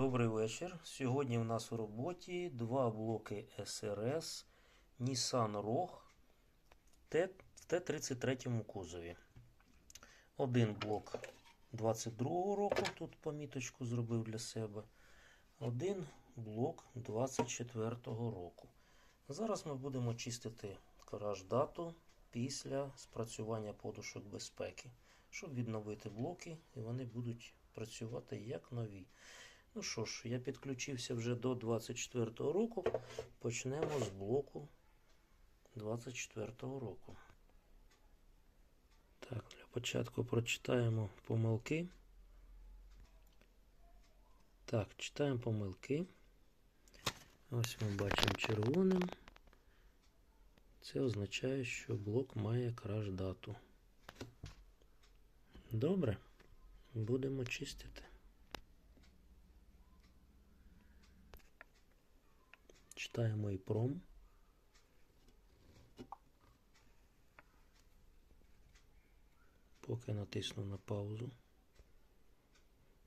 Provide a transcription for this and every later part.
Добрий вечір. Сьогодні у нас у роботі два блоки СРС Nissan Rogue в Т-33 кузові. Один блок 22-го року, тут поміточку зробив для себе. Один блок 24-го року. Зараз ми будемо чистити дату після спрацювання подушок безпеки, щоб відновити блоки, і вони будуть працювати як нові. Ну що ж, я підключився вже до 24-го року. Почнемо з блоку 24-го року. Так, для початку прочитаємо помилки. Так, читаємо помилки. Ось ми бачимо червоним. Це означає, що блок має краш дату. Добре, будемо чистити. Читаємо і пром. Поки натисну на паузу.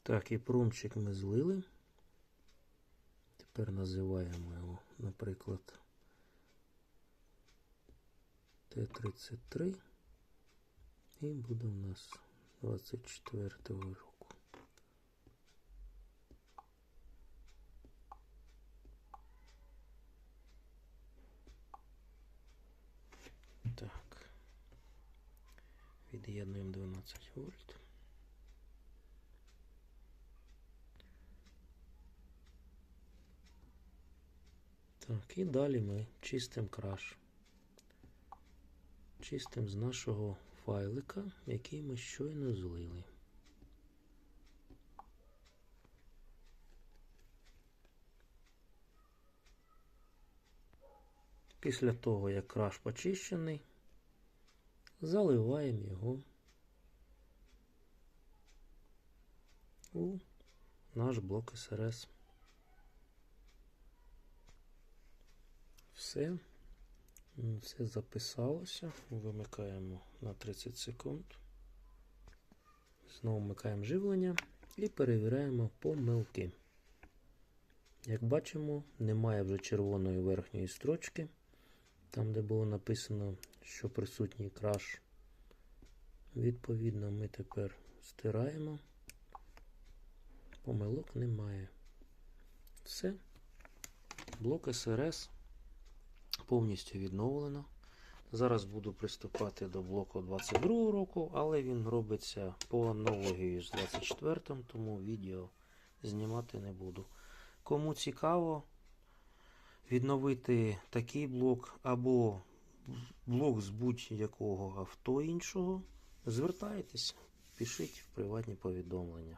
Так, і промчик ми злили. Тепер називаємо його, наприклад, Т-33. І буде у нас 24 року. Так. Від'єднуємо 12 вольт. Так, і далі ми чистимо краш. Чистимо з нашого файлика, який ми щойно злили. Після того, як краш почищений, заливаємо його у наш блок СРС. Все. Все записалося. Вимикаємо на 30 секунд. Знову вмикаємо живлення і перевіряємо помилки. Як бачимо, немає вже червоної верхньої строчки, там де було написано, що присутній краш. Відповідно, ми тепер стираємо. Помилок немає. Все. Блок СРС повністю відновлено. Зараз буду приступати до блоку 22 року, але він робиться по аналогії з 24, тому відео знімати не буду. Кому цікаво відновити такий блок або блок з будь-якого авто іншого, звертайтеся, пишіть в приватні повідомлення.